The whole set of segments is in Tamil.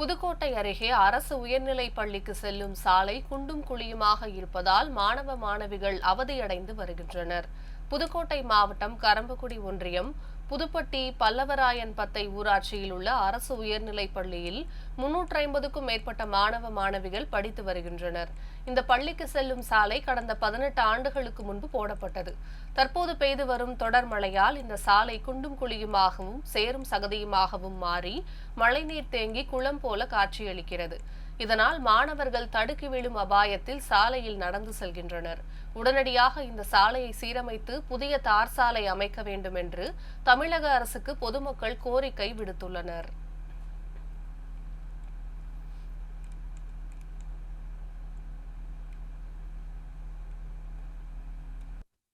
புதுக்கோட்டை அருகே அரசு உயர்நிலைப் பள்ளிக்கு செல்லும் சாலை குண்டும் குழியுமாக இருப்பதால் மாணவ மாணவிகள் அவதியடைந்து வருகின்றனர். புதுக்கோட்டை மாவட்டம் கரம்பக்குடி ஒன்றியம் புதுப்பட்டி பல்லவராயன் பத்தை ஊராட்சியில் உள்ள அரசு உயர்நிலைப் பள்ளியில் முன்னூற்றி ஐம்பதுக்கும் மேற்பட்ட மாணவ மாணவிகள் படித்து வருகின்றனர். இந்த பள்ளிக்கு செல்லும் சாலை கடந்த பதினெட்டு ஆண்டுகளுக்கு முன்பு போடப்பட்டது. தற்போது பெய்து வரும் தொடர் மழையால் இந்த சாலை குண்டும் குழியுமாகவும் சேரும் சகதியுமாகவும் மாறி மழைநீர் தேங்கி குளம் போல காட்சியளிக்கிறது. இதனால் மாணவர்கள் தடுக்கி விழும் அபாயத்தில் சாலையில் நடந்து செல்கின்றனர். உடனடியாக இந்த சாலையை சீரமைத்து புதிய தார் சாலை அமைக்க வேண்டும் என்று தமிழக அரசுக்கு பொதுமக்கள் கோரிக்கை விடுத்துள்ளனர்.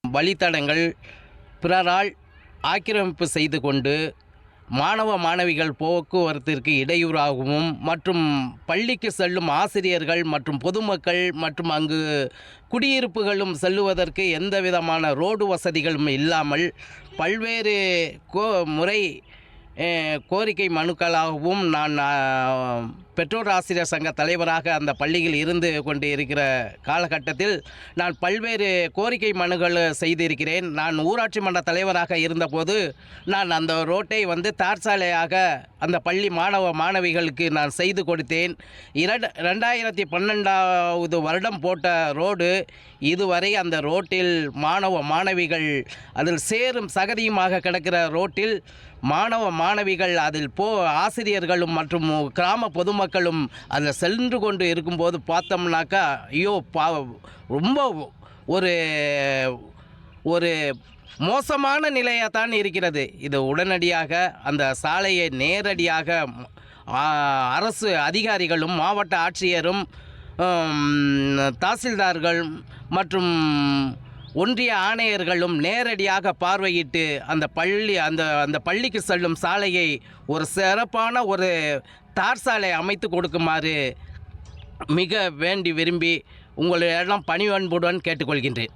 வழித்தடங்கள் பிறரால் ஆக்கிரமிப்பு செய்து கொண்டு மாணவ மாணவிகள் போக்குவரத்திற்கு இடையூறாகவும் மற்றும் பள்ளிக்கு செல்லும் ஆசிரியர்கள் மற்றும் பொதுமக்கள் மற்றும் அங்கு குடியிருப்புகளும் செல்லுவதற்கு எந்த விதமான ரோடு வசதிகளும் இல்லாமல் பல்வேறு கோ முறை கோரிக்கை மனுக்களாகவும் நான் பெற்றோர் ஆசிரியர் சங்க தலைவராக அந்த பள்ளியில் இருந்து கொண்டு இருக்கிற காலகட்டத்தில் நான் பல்வேறு கோரிக்கை மனுகள் செய்திருக்கிறேன். நான் ஊராட்சி மன்ற தலைவராக இருந்தபோது நான் அந்த ரோட்டை வந்து தார் சாலையாக அந்த பள்ளி மாணவ மாணவிகளுக்கு நான் செய்து கொடுத்தேன். இரண்டு ரெண்டாயிரத்தி பன்னெண்டாவது வருடம் போட்ட ரோடு இதுவரை அந்த ரோட்டில் மாணவ மாணவிகள் அதில் சேரும் சகதியுமாக கிடக்கிற ரோட்டில் மாணவ மாணவிகள் அதில் போ ஆசிரியர்களும் மற்றும் கிராம பொதுமக்களும் அதில் சென்று கொண்டு இருக்கும்போது பார்த்தோம்னாக்கா ஐயோ பா ரொம்ப ஒரு ஒரு மோசமான நிலையாக தான் இருக்கிறது. இது உடனடியாக அந்த சாலையை நேரடியாக அரசு அதிகாரிகளும் மாவட்ட ஆட்சியரும் தாசில்தார்கள் மற்றும் ஒன்றிய ஆணையர்களும் நேரடியாக பார்வையிட்டு அந்த பள்ளி அந்த அந்த பள்ளிக்கு செல்லும் சாலையை ஒரு சிறப்பான ஒரு தார் சாலை அமைத்து கொடுக்குமாறு மிக வேண்டி விரும்பி உங்களிடம் பணிவன்புடன் கேட்டுக்கொள்கின்றேன்.